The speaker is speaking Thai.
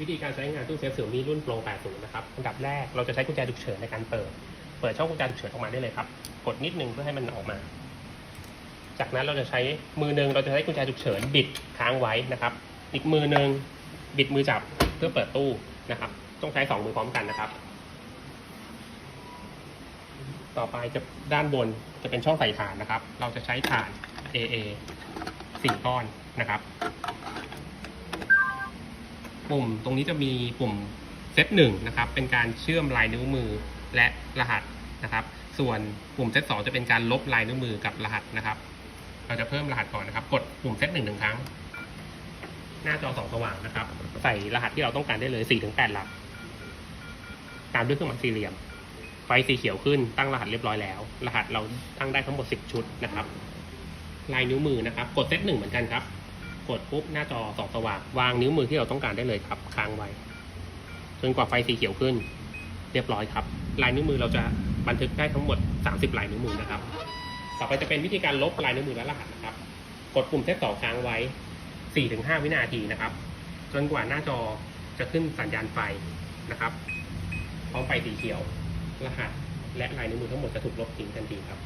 วิธีการใช้งานตู้เซฟเสี่ยวมีรุ่นโปร80 นะครับ อันดับแรกเราจะใช้กุญแจฉุกเฉินในการเปิด เปิดช่องกุญแจฉุกเฉินออกมาได้เลยครับ กดนิดนึงเพื่อให้มันออกมา จากนั้นเราจะใช้มือหนึ่งเราจะใช้กุญแจฉุกเฉินบิดค้างไว้นะครับ อีกมือหนึ่งบิดมือจับเพื่อเปิดตู้นะครับ ต้องใช้สองมือพร้อมกันนะครับ ต่อไปจะด้านบนจะเป็นช่องใส่ถานนะครับ เราจะใช้ถาน AA สี่ก้อนนะครับ ปุ่มตรงนี้จะมีปุ่มเซตหนึ่งนะครับเป็นการเชื่อมลายนิ้วมือและรหัสนะครับ ส่วนปุ่มเซตสองจะเป็นการลบลายนิ้วมือกับรหัสนะครับ เราจะเพิ่มรหัสก่อนนะครับ กดปุ่มเซตหนึ่งหนึ่งครั้ง หน้าจอสองสว่างนะครับ ใส่รหัสที่เราต้องการได้เลย4ี่ถึงแปดหลัก ตามด้วยเครื่องหมายสี่เหลี่ยม ไฟสีเขียวขึ้นตั้งรหัสเรียบร้อยแล้ว รหัสเราตั้งได้ทั้งหมด10ชุดนะครับ ลายนิ้วมือนะครับ กดเซตหนึ่งเหมือนกันครับ กดปุ๊บหน้าจอสองสว่างวางนิ้วมือที่เราต้องการได้เลยครับค้างไว้จนกว่าไฟสีเขียวขึ้น เรียบร้อยครับ ลายนิ้วมือเราจะบันทึกได้ทั้งหมด 30 ลายนิ้วมือนะครับ ต่อไปจะเป็นวิธีการลบลายนิ้วมือและรหัสนะครับ กดปุ่มเซตสองค้างไว้ 4-5 วินาทีนะครับ จนกว่าหน้าจอจะขึ้นสัญญาณไฟนะครับพร้อมไฟสีเขียว รหัส และลายนิ้วมือทั้งหมดจะถูกลบทิ้งทันทีครับ